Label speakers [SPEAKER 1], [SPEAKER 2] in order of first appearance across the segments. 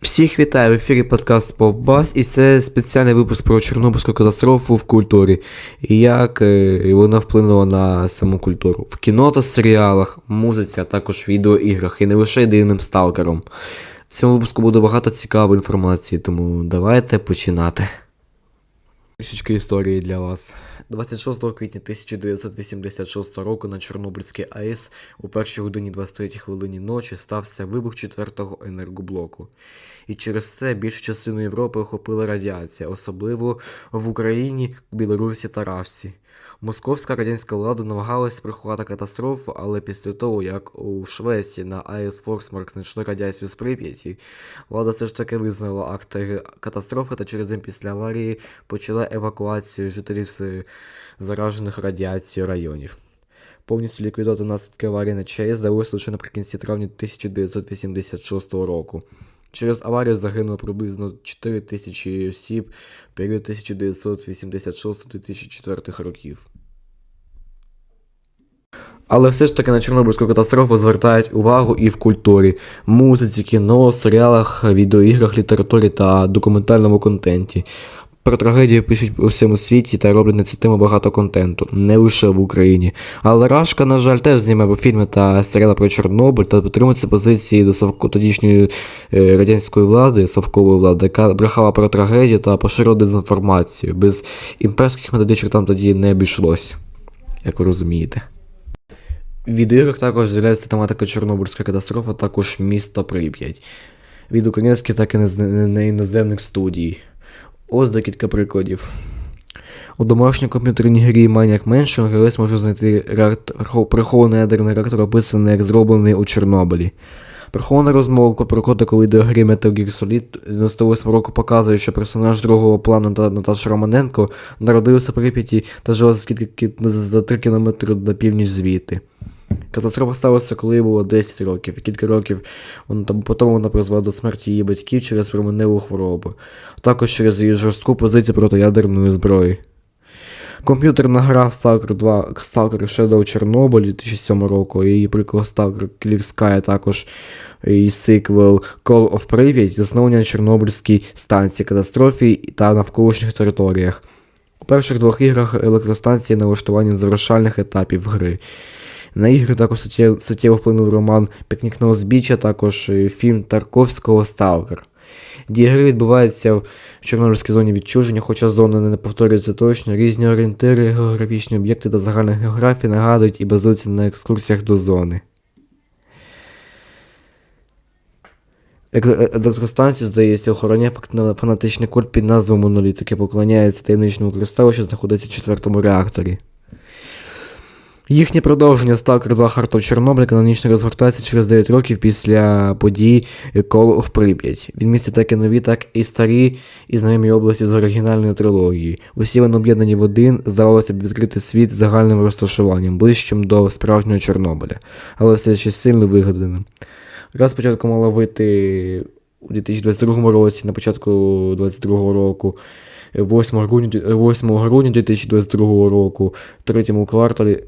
[SPEAKER 1] Всіх вітаю в ефірі подкаст Попбас, і це спеціальний випуск про Чорнобильську катастрофу в культурі і як е, вона вплинула на саму культуру в кіно та серіалах, музиці, а також відеоіграх і не лише єдиним сталкером. В цьому випуску буде багато цікавої інформації, тому давайте починати. Трішечки історії для вас. 26 квітня 1986 року на Чорнобильській АЕС у першій годині 23 хвилині ночі стався вибух четвертого енергоблоку. І через це більшу частину Європи охопила радіація, особливо в Україні, Білорусі та Рашці. Московська радянська влада намагалась приховати катастрофу, але після того, як у Швеції на АЕС Форсмарк знайшли радіацію з Прип'яті, влада все ж таки визнала акт катастрофи та через день після аварії почала евакуацію жителів заражених радіацією районів. Повністю ліквідувати наслідки аварії на ЧАЕС вдалося лише наприкінці травня 1986 року. Через аварію загинуло приблизно 4 тисячі осіб в період 1986-2004 років. Але все ж таки на Чорнобильську катастрофу звертають увагу і в культурі, музиці, кіно, серіалах, відеоіграх, літературі та документальному контенті. Про трагедію пишуть у всьому світі та роблять на цю тему багато контенту, не лише в Україні. Але Рашка, на жаль, теж знімає фільми та серіали про Чорнобиль та підтримується позиції до Совко тодішньої е, радянської влади, совкової влади, яка брехала про трагедію та поширила дезінформацію. Без імперських методичок там тоді не обійшлось, як ви розумієте. В відеоіграх також з'являється тематика Чорнобильська катастрофа, також місто Прип'ять. Від українських, так і не іноземних студій. Ось декілька прикладів. У домашній комп'ютерній грі Maniac Mansion гравець може знайти прихований ядерний реактор, описаний як зроблений у Чорнобилі. Прихована розмова про котику відеогрі Metal Gear Solid 98 року показує, що персонаж другого плану Наташа Романенко народився в Прип'яті та жила за 3 км на північ звідти. Катастрофа сталася, коли їй було 10 років, і кілька років вона, там, потім вона призвела до смерті її батьків через променеву хворобу, а також через її жорстку позицію проти ядерної зброї. Комп'ютерна гра Stalker 2 Stalker Shadow Чорнобиль 2007 року, і її прикол Stalker Clear Sky, також її сиквел Call of Pripyat засновані на Чорнобильській станції катастрофі та навколишніх територіях. У перших двох іграх електростанції налаштування завершальних етапів гри. На ігри також суттєво вплинув роман Пікнік на узбіччя, також е, фільм Тарковського Сталкер. Дія гри відбувається в Чорнобильській зоні відчуження, хоча зона не повторюється точно, різні орієнтири, географічні об'єкти та загальна географія нагадують і базуються на екскурсіях до зони. Електростанцію, здається, охороняє фанатичний культ під назвою Моноліт, який поклоняється таємничному кристалу, що знаходиться в четвертому реакторі. Їхнє продовження Stalker 2 Heart of Чорнобиль канонічно розгортається через 9 років після подій Call of Pripyat. Він містить як і нові, так і старі і знайомі області з оригінальної трилогії. Усі вони об'єднані в один, здавалося б, відкрити світ загальним розташуванням, ближчим до справжнього Чорнобиля, але все ще сильно вигаданим. Раз спочатку мала вийти у 2022 році, на початку 2022 року. 8 грудня 8 грудня 2022 року, в третьому кварталі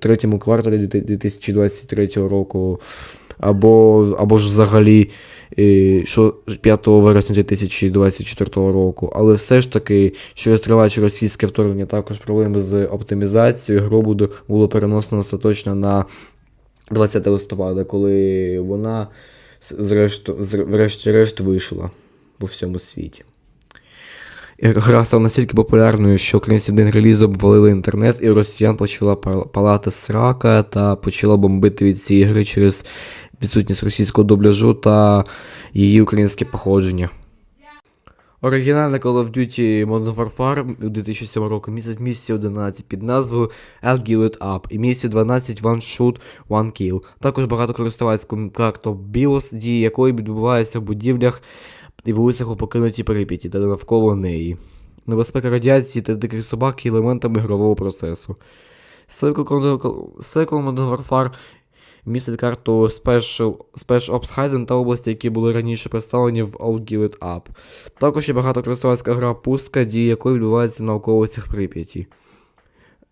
[SPEAKER 1] третьому кварталі 2023 року, або або ж взагалі е, що 5 вересня 2024 року. Але все ж таки, через триваюче російське вторгнення, також проблеми з оптимізацією, гру буде, було перенесено остаточно на 20 листопада, коли вона врешті-решт вийшла по всьому світі. Гра стала настільки популярною, що українці день релізу обвалили інтернет, і росіян почала палати срака та почала бомбити від цієї гри через відсутність російського дубляжу та її українське походження. Оригінальна Call of Duty Modern Warfare у 2007 року містить місію 11 під назвою I'll Give It Up і місію 12 One Shoot, One Kill. Також багато карту BIOS, дії якої відбуваються в будівлях і вулицях у покинутій Прип'яті та навколо неї. Небезпека радіації та диких собак є елементами ігрового процесу. Sequel Modern Warfare містить карту Special, Special Ops Hidden та області, які були раніше представлені в All It Up. Також є багатокористувацька гра Пустка, дії якої відбувається на околицях Прип'яті.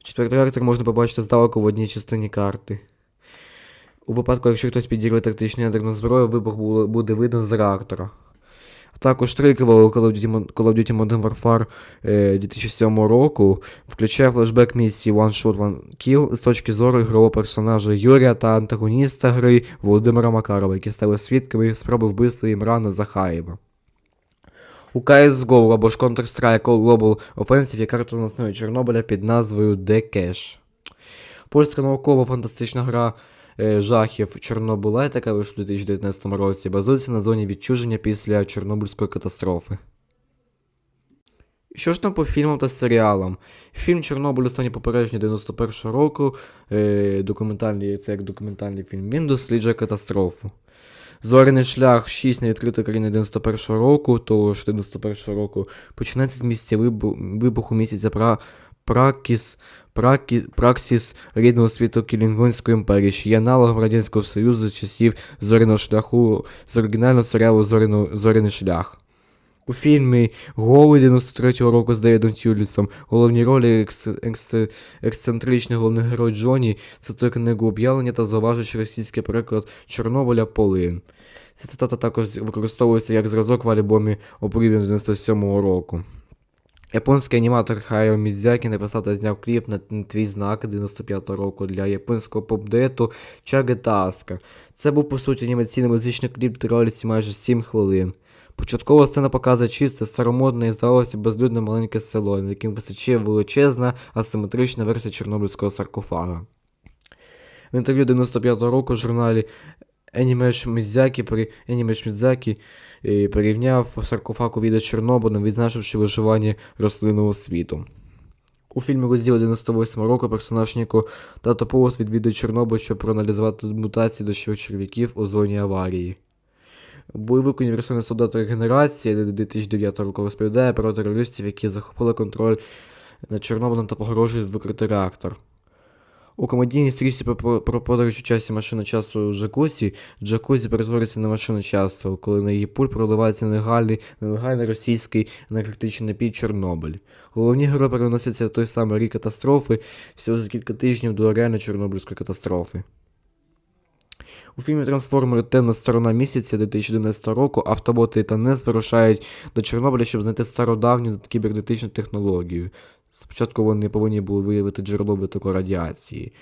[SPEAKER 1] Четвертий реактор можна побачити здалеку в одній частині карти. У випадку, якщо хтось підірве тактичну ядерну зброю, вибух буде видно з реактора. Також триквел Call of Duty, Call of Duty Modern Warfare е, 2007 року включає флешбек місії One Shot One Kill з точки зору ігрового персонажа Юрія та антагоніста гри Володимира Макарова, які стали свідками спроби вбивства Імрана Захаєва. У CSGO або ж Counter-Strike Global Offensive є карта на основі Чорнобиля під назвою The Cache. Польська науково-фантастична гра е, жахів Чорнобилет, яка вийшла у 2019 році, базується на зоні відчуження після Чорнобильської катастрофи. Що ж там по фільмам та серіалам? Фільм Чорнобиль останнє попередження 91-го року, е, документальний, це як документальний фільм, він досліджує катастрофу. Зоряний шлях 6 на відкритій країні 91 року, того ж 91 року починається з місця вибуху місяця пра, Пракіс, Пракі, Праксіс рідного світу Кілінгонської імперії, що є аналогом Радянського Союзу з часів зоряного шляху з оригінального серіалу «Зоряно- Зоряний шлях. У фільмі Голий 93-го року з Девідом Тюлісом головні ролі екс, екс, ексцентричний головний герой Джоні цитує книгу об'явлення та зауважуючи російський переклад Чорнобиля Полин. Ця цитата також використовується як зразок в альбомі Опрівін 97-го року. Японський аніматор Хайо Мідзякі написав та зняв кліп на твій знак 95-го року для японського поп-дуету Чаге Таска. Це був по суті анімаційний музичний кліп тривалістю майже 7 хвилин. Початкова сцена показує чисте, старомодне і здавалося безлюдне маленьке село, на яким височіє величезна асиметрична версія чорнобильського саркофага. В інтерв'ю 95-го року в журналі Анімеш Мідзякі при Анімеш Мідзякі е, порівняв саркофаг у відео Чорнобилем, відзначивши виживання рослинного світу. У фільмі розділ 98 року персонаж Ніко Татополос відвідує Чорнобиль, щоб проаналізувати мутації дощових черв'яків у зоні аварії. Бойовик універсальний солдат регенерації 2009 року розповідає про терористів, які захопили контроль над Чорнобилем та погрожують викрити реактор. У комедійній стрічці про, про, подорож у часі машини часу Джакусі, Джакузі перетворюється на машину часу, коли на її пульт проливається нелегальний, нелегальний російський енергетичний напій Чорнобиль. Головні герої переносяться той самий рік катастрофи всього за кілька тижнів до реальної Чорнобильської катастрофи. У фільмі Трансформери Темна сторона місяця 2011 року автоботи та НЕС вирушають до Чорнобиля, щоб знайти стародавню кібернетичну технологію. Спочатку вони повинні були виявити джерело витоку радіації.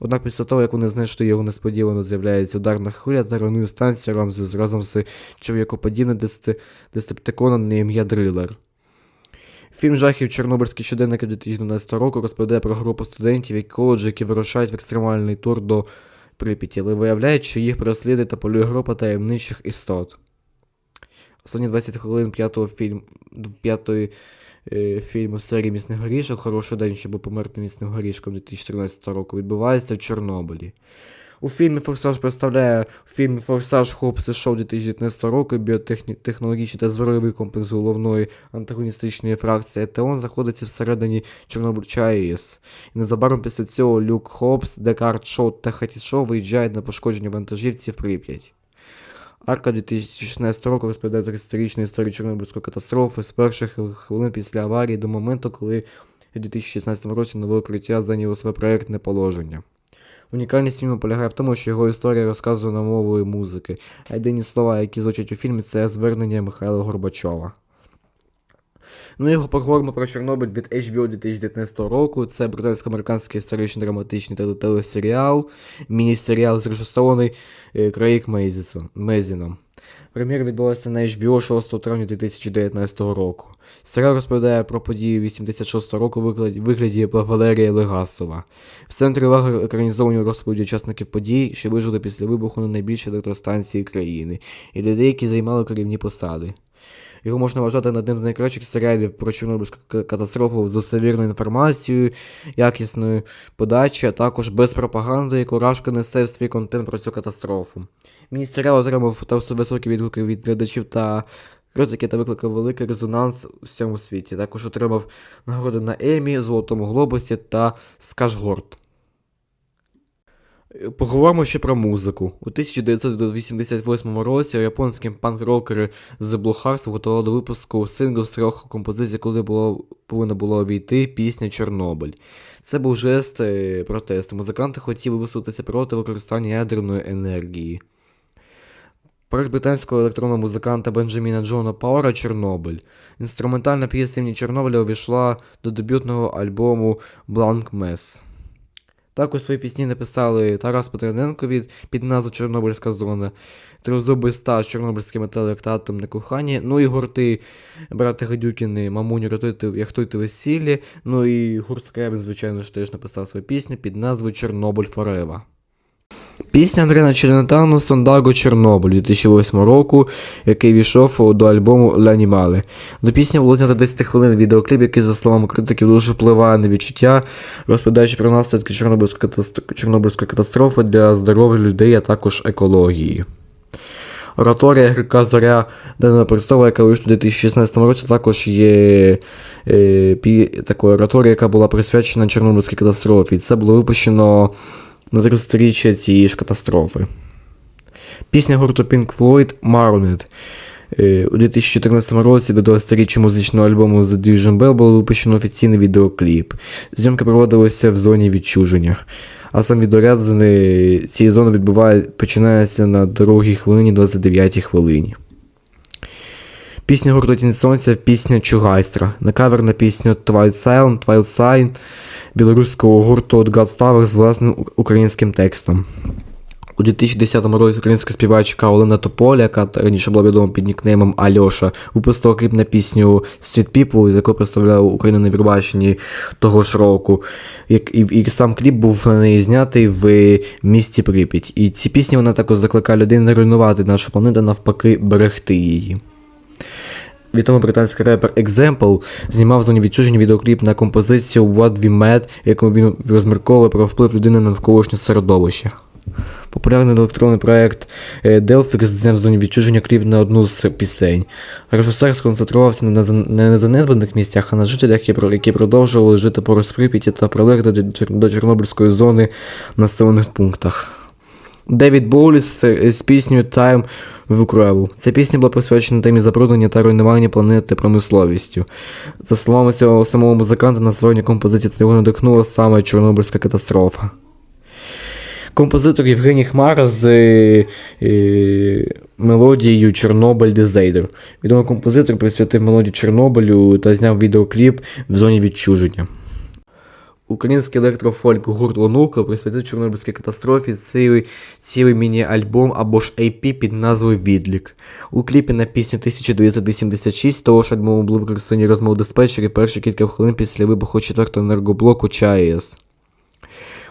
[SPEAKER 1] Однак після того, як вони знайшли його несподівано з'являється ударна хвиля та руйнує станцію Рамзес разом з чоловікоподібним десте- дестептиконом на ім'я Дрилер. Фільм жахів Чорнобильські щоденники 2012 року розповідає про групу студентів і коледжі, які вирушають в екстремальний тур до Прип'яті, але виявляють, що їх переслідує та полює група таємничих істот. Останні 20 хвилин п'ятого фільм, п'ятої фільму серії Місний горішок Хороший день, щоб померти місним горішком 2014 року відбувається в Чорнобилі. У фільмі Форсаж представляє у фільмі Форсаж Хопс і Шоу 2019 року біотехнологічний та зварливий комплекс головної антагоністичної фракції ЕТОН знаходиться всередині Чорнобильча АЕС. І незабаром після цього Люк Хопс, Декарт Шоу та Хаті Шоу виїжджають на пошкодження вантажівці в Прип'ять. Арка 2016 року розповідає 30-річну історію Чорнобильської катастрофи з перших хвилин після аварії до моменту, коли у 2016 році нове укриття зайняло своє проєктне положення. Унікальність фільму полягає в тому, що його історія розказана мовою музики, а єдині слова, які звучать у фільмі, це звернення Михайла Горбачова. Ну і поговоримо про Чорнобиль від HBO 2019 року. Це британсько-американський історичний драматичний теле- телесеріал, міні-серіал зрежисований е, Крейг Мезіном. Прем'єра відбулася на HBO 6 травня 2019 року. Серіал розповідає про події 86-го року в вигляді Валерія Легасова. В центрі уваги екранізовані розповіді учасників подій, що вижили після вибуху на найбільшій електростанції країни, і людей, які займали керівні посади. Його можна вважати одним з найкращих серіалів про Чорнобильську катастрофу з достовірною інформацією, якісною подачею, а також без пропаганди, яку Рашка несе в свій контент про цю катастрофу. Міні-серіал отримав та високі відгуки від глядачів та критики та викликав великий резонанс у всьому світі. Також отримав нагороди на Емі, Золотому Глобусі та Скажгорд. Поговоримо ще про музику. У 1988 році японські панк-рокери The Blue Hearts готували до випуску сингл з трьох композицій, коли було, повинна була увійти пісня Чорнобиль. Це був жест е, протесту. Музиканти хотіли висловитися проти використання ядерної енергії. Проект британського електронного музиканта Бенджаміна Джона Пауера Чорнобиль. Інструментальна пісня Чорнобиля увійшла до дебютного альбому Blank Mess. Також свої пісні написали Тарас Петрененко від під назву Чорнобильська зона, трузуби ста з Чорнобильським металоелектатом на кохання, ну і гурти брати Гадюкіни, Мамуню, рятуйте, яхтуйте весіллі, ну і гурт Скребін, звичайно ж, теж написав свою пісню під назвою Чорнобиль Форева. Пісня Андрія Челентану Сондаго Чорнобиль 2008 року, який війшов до альбому L'Animale. До пісні було знято 10 хвилин відеокліп, який, за словами критиків, дуже впливає на відчуття, розповідаючи про наслідки Чорнобильської катастрофи, Чорнобильської катастрофи для здоров'я людей, а також екології. Ораторія Грика Зоря Данила Престова, яка вийшла у 2016 році, також є е, пі, такою ораторією, яка була присвячена Чорнобильській катастрофі. Це було випущено на 30-річчя цієї ж катастрофи. Пісня гурту Pink Floyd Marooned. Е, У 2014 році до 20-річчя музичного альбому The Division Bell було випущено офіційний відеокліп. Зйомки проводилися в зоні відчуження. А сам відеоряд з цієї зони відбуває, починається на другій хвилині 29 хвилині. Пісня гурту Тінь Сонця, пісня Чугайстра. На кавер на пісню Twilight Silent, Twilight Sign білоруського гурту God Ставер з власним українським текстом. У 2010 році українська співачка Олена Тополя, яка раніше була відома під нікнеймом Альоша, випустила кліп на пісню Світ People, з якою представляла Україну на Євробаченні того ж року. І, і сам кліп був на неї знятий в місті Прип'ять. І ці пісні вона також закликає людей не руйнувати нашу планету, навпаки, берегти її. Відомий британський репер Example знімав зоні відчуження відеокліп на композицію What We Met, якому він розмірковує про вплив людини на навколишнє середовище. Популярний електронний проект е, Delphix зняв в зоні відчуження кліп на одну з пісень. Режисер сконцентрувався не на зан- не на занедбаних місцях, а на жителях, які про- які продовжували жити поруч з Прип'яті та Чор- до Чорнобильської зони населених пунктах. Девід Боуліс з, піснею Time в Ukraine. Ця пісня була присвячена темі забруднення та руйнування планети промисловістю. За словами цього самого музиканта, на створення композиції його надихнула саме Чорнобильська катастрофа. Композитор Євгеній Хмара з е, е, мелодією Чорнобиль Дезейдер. Відомий композитор присвятив мелодію Чорнобилю та зняв відеокліп в зоні відчуження. Український електрофольк гурт Онука присвятив Чорнобильській катастрофі цілий, цілий міні-альбом або ж AP під назвою Відлік. У кліпі на пісню 1986 того ж альбому були використані розмови диспетчерів перші кілька хвилин після вибуху 4-го енергоблоку ЧАЕС.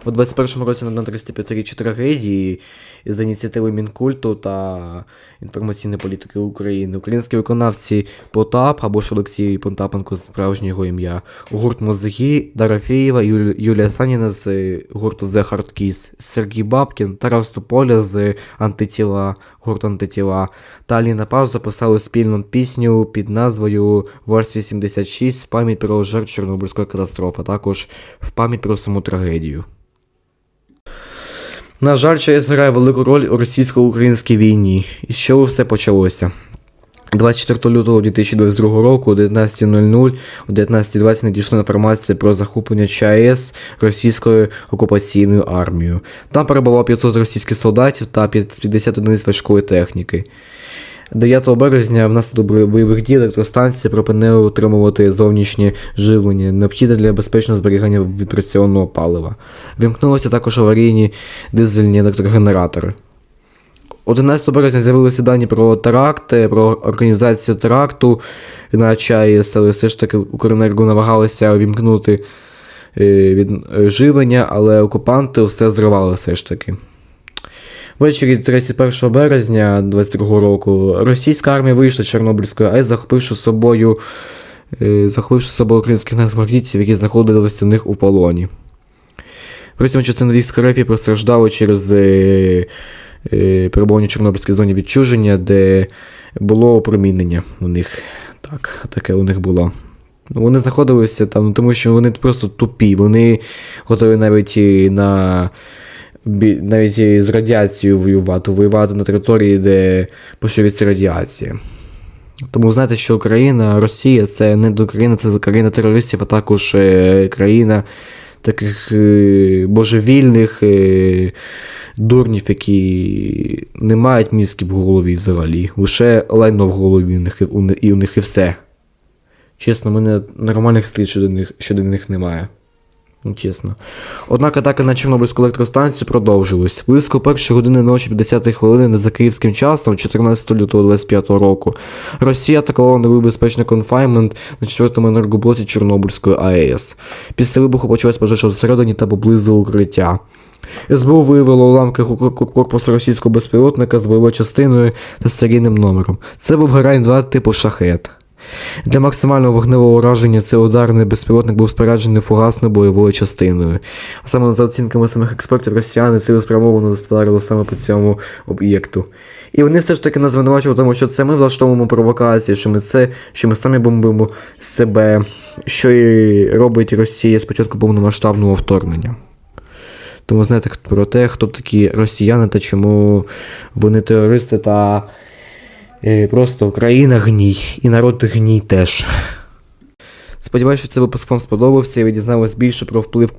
[SPEAKER 1] У 21-му році на 35-річчі трагедії з ініціативи Мінкульту та інформаційної політики України українські виконавці Потап або ж Олексій Понтапенко з справжнє його ім'я, гурт Мозги, Дарафєєва, Юлі- Юлія Саніна з гурту The Hard Kiss, Сергій Бабкін, Тарас Тополя з антитіла, гурту антитіла та Аліна Паш записали спільну пісню під назвою Верс 86 в пам'ять про жертв Чорнобильської катастрофи, а також в пам'ять про саму трагедію. На жаль, ЧАЕС грає велику роль у російсько-українській війні. І з чого все почалося? 24 лютого 2022 року о 19.00 о 19.20 надійшла інформація про захоплення ЧАЕС російською окупаційною армією. Там перебувало 500 російських солдатів та 50 одиниць важкої техніки. 9 березня внаслідок бойових дій електростанція припинили отримувати зовнішнє живлення, необхідне для безпечного зберігання відпрацьованого палива. Вимкнулися також аварійні дизельні електрогенератори. 11 березня з'явилися дані про теракт, про організацію теракту на ЧАЕС, але все ж таки Укренерго намагалися увімкнути е, від е, живлення, але окупанти все зривали все ж таки. Ввечері 31 березня 22 року російська армія вийшла з Чорнобильської АЕС, захопивши собою, е, захопивши собою українських нацгвардійців, які знаходилися у них у полоні. При цьому частина військ РФ постраждали через е, е, перебування в Чорнобильській зоні відчуження, де було опромінення у них. Так, таке у них було. Вони знаходилися там, тому що вони просто тупі. Вони готові навіть на навіть з радіацією воювати, воювати на території, де поширюється радіація. Тому знаєте, що Україна, Росія це не до країна, це країна терористів, а також е, країна таких е, божевільних, е, дурнів, які не мають мізків в голові взагалі. Лише лайно в голові у них, і- у них і все. Чесно, в мене нормальних слів щодо них, щодо них немає. Чесно. Однак атаки на Чорнобильську електростанцію продовжились. Близько першої години ночі 50 хвилини за київським часом, 14 лютого 25 року, Росія атакувала новий безпечний конфайнмент на четвертому енергоблоці Чорнобильської АЕС. Після вибуху почалась пожежа всередині та поблизу укриття. СБУ виявило уламки кор- кор- корпусу російського безпілотника з бойовою частиною та серійним номером. Це був Гарань 2 типу шахет. Для максимального вогневого ураження цей ударний безпілотник був споряджений фугасною бойовою частиною. Саме за оцінками самих експертів, росіяни цілеспрямовано господарили саме по цьому об'єкту. І вони все ж таки нас звинувачували, тому що це ми влаштовуємо провокації, що ми це, що ми самі бомбимо себе, що і робить Росія спочатку повномасштабного вторгнення. Тому знаєте про те, хто такі росіяни та чому вони терористи та просто Україна гній, і народ гній теж. Сподіваюся, що цей випуск вам сподобався і ви дізнались більше про вплив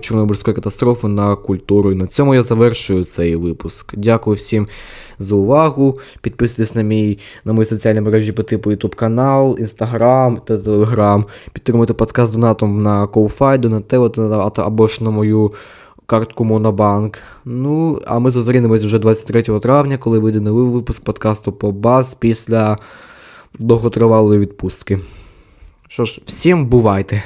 [SPEAKER 1] Чорнобильської катастрофи на культуру. І на цьому я завершую цей випуск. Дякую всім за увагу. Підписуйтесь на мій на мої соціальні мережі по типу YouTube канал, Instagram та Telegram. Підтримуйте подкаст донатом на Донателло та- або ж на мою картку Монобанк. Ну, а ми зустрінемось вже 23 травня, коли вийде новий випуск подкасту по баз після довготривалої відпустки. Що ж, всім бувайте!